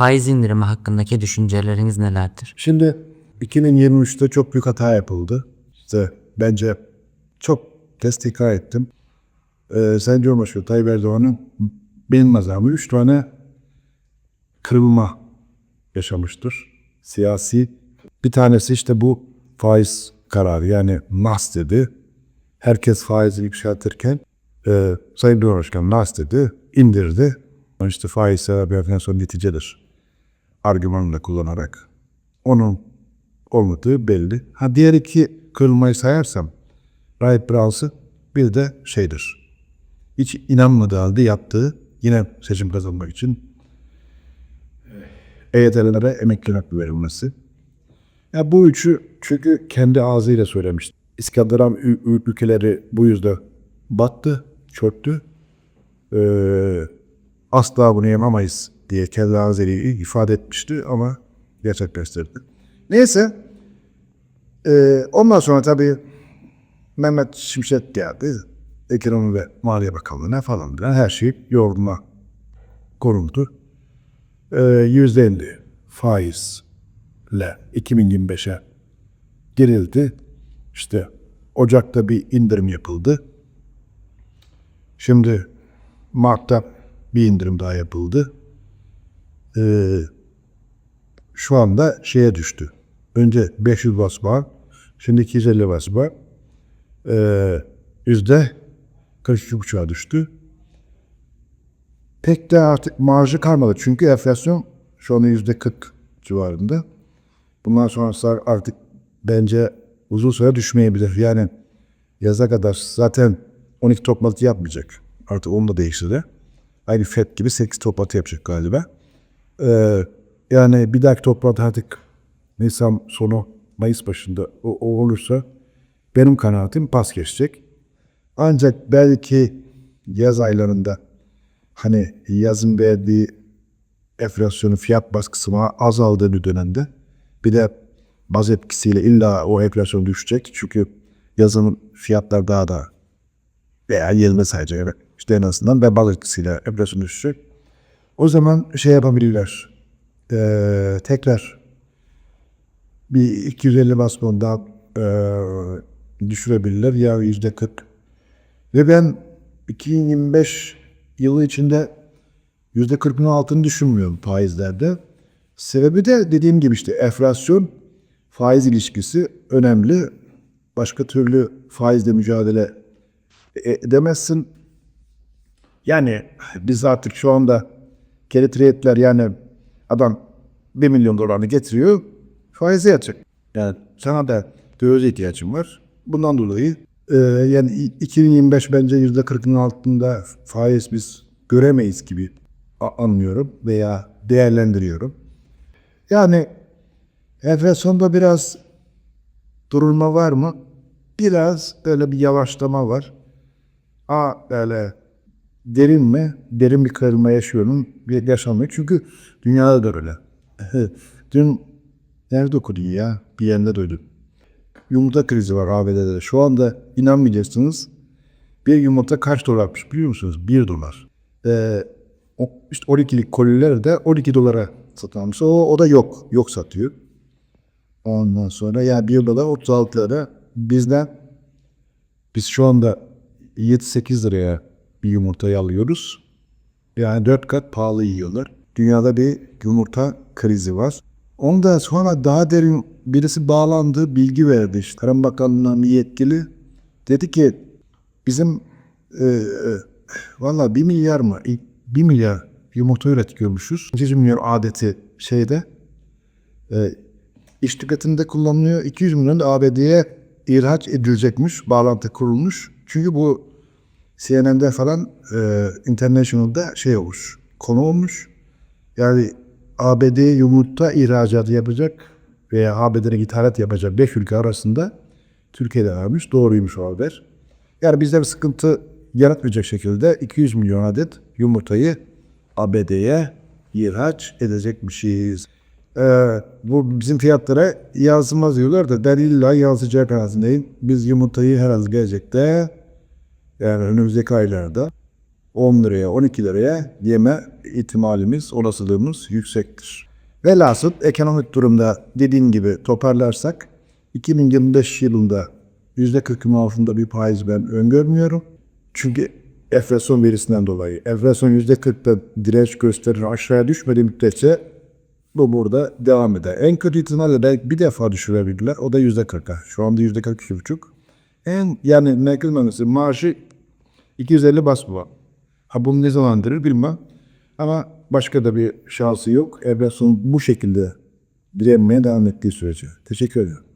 Faiz indirimi hakkındaki düşünceleriniz nelerdir? Şimdi 2023'te çok büyük hata yapıldı. İşte bence çok destek ettim. Ee, Sayın Cumhurbaşkanı Tayyip Erdoğan'ın benim nazarımda üç tane kırılma yaşamıştır. Siyasi. Bir tanesi işte bu faiz kararı yani NAS dedi. Herkes faizi yükseltirken e, Sayın Cumhurbaşkanı NAS dedi, indirdi. İşte faiz sebebi enflasyon neticedir. Argümanını da kullanarak. Onun olmadığı belli. Ha diğer iki kırılmayı sayarsam Rahip Browns'ı bir de şeydir. Hiç inanmadığı halde yaptığı yine seçim kazanmak için EYT'lilere emekli hakkı verilmesi. Ya bu üçü çünkü kendi ağzıyla söylemiş. İskandinav ü- ü- ülkeleri bu yüzden battı, çöktü. Ee, asla bunu yapamayız diye ağzıyla ifade etmişti ama gerçekleştirdi. Neyse. Ee, ondan sonra tabii Mehmet Şimşek geldi. Ekonomi ve Maliye Bakanlığı'na falan filan her şey yoğrulma konuldu. Ee, Yüzde elli faizle 2025'e girildi. İşte Ocak'ta bir indirim yapıldı. Şimdi Mart'ta bir indirim daha yapıldı. Ee, şu anda şeye düştü. Önce 500 basma, şimdi 250 basma. Ee, yüzde 42,5'a düştü. Pek de artık marjı kalmadı. Çünkü enflasyon şu anda yüzde 40 civarında. Bundan sonrası artık bence uzun süre düşmeyebilir. Yani yaza kadar zaten 12 toplantı yapmayacak. Artık onu da değiştirdi. Aynı FED gibi 8 toplantı yapacak galiba. Ee, yani bir dahaki toplantı artık Nisan sonu Mayıs başında o, o olursa benim kanaatim pas geçecek. Ancak belki yaz aylarında hani yazın verdiği enflasyonun fiyat baskısı azaldığı dönemde bir de baz etkisiyle illa o enflasyon düşecek. Çünkü yazın fiyatlar daha da veya yerine sayacak. Evet. İşte en azından ve baz etkisiyle enflasyon düşecek. O zaman şey yapabilirler. Ee, tekrar bir 250 bas daha ee, düşürebilirler ya yüzde 40. Ve ben 2025 yılı içinde yüzde 40'ın altını düşünmüyorum faizlerde. Sebebi de dediğim gibi işte enflasyon faiz ilişkisi önemli. Başka türlü faizle mücadele e- edemezsin. Yani biz artık şu anda trade'ler yani adam 1 milyon dolarını getiriyor faize yatacak. Yani sana da dövize ihtiyacın var. Bundan dolayı e, yani i- 2025 bence yüzde 40'ın altında faiz biz göremeyiz gibi a- anlıyorum veya değerlendiriyorum. Yani enflasyonda biraz durulma var mı? Biraz böyle bir yavaşlama var. Aa böyle derin mi? Derin bir kırılma yaşıyorum. Bir yaşanmıyor. Çünkü dünyada da öyle. Dün nerede okudun ya? Bir yerinde duydum. Yumurta krizi var ABD'de. de. Şu anda inanmayacaksınız. Bir yumurta kaç dolarmış biliyor musunuz? 1 dolar. Ee, o, işte 12'lik koliler de 12 dolara satılmış. O, o da yok. Yok satıyor. Ondan sonra yani 1 dolar 36 lira. Bizden biz şu anda 7-8 liraya bir yumurtayı alıyoruz. Yani 4 kat pahalı yiyorlar. Dünyada bir yumurta krizi var. Ondan sonra daha derin birisi bağlandı, bilgi verdi. İşte Tarım Bakanlığı'ndan bir yetkili. Dedi ki bizim e, e, valla 1 milyar mı? 1 milyar yumurta üretiyormuşuz. 100 milyon adeti şeyde e, iş tüketiminde kullanılıyor. 200 milyon da ABD'ye ihraç edilecekmiş. Bağlantı kurulmuş. Çünkü bu CNN'de falan e, International'da şey olmuş. Konu olmuş. Yani ABD yumurta ihracatı yapacak veya ABD'ye ithalat yapacak 5 ülke arasında Türkiye'de varmış. Doğruymuş o haber. Yani bizde bir sıkıntı yaratmayacak şekilde 200 milyon adet yumurtayı ABD'ye ihraç edecekmişiz. Ee, bu bizim fiyatlara yansımaz diyorlar da ben illa yansıyacak kanaatindeyim. Biz yumurtayı herhalde gelecekte yani önümüzdeki aylarda 10 liraya 12 liraya yeme ihtimalimiz, olasılığımız yüksektir. Velhasıl ekonomik durumda dediğim gibi toparlarsak 2025 yılında %40'ın altında bir faiz ben öngörmüyorum. Çünkü enflasyon verisinden dolayı. Enflasyon %40'da direnç gösterir aşağıya düşmediği müddetçe bu burada devam eder. En kötü ihtimalle de bir defa düşürebilirler. O da %40'a. Şu anda %42,5. En yani nakil mühendisi maaşı 250 bas bu. Ha bunu ne zaman indirir bilmem. Ama başka da bir şansı yok. Enflasyon bu şekilde direnmeye devam ettiği sürece. Teşekkür ederim.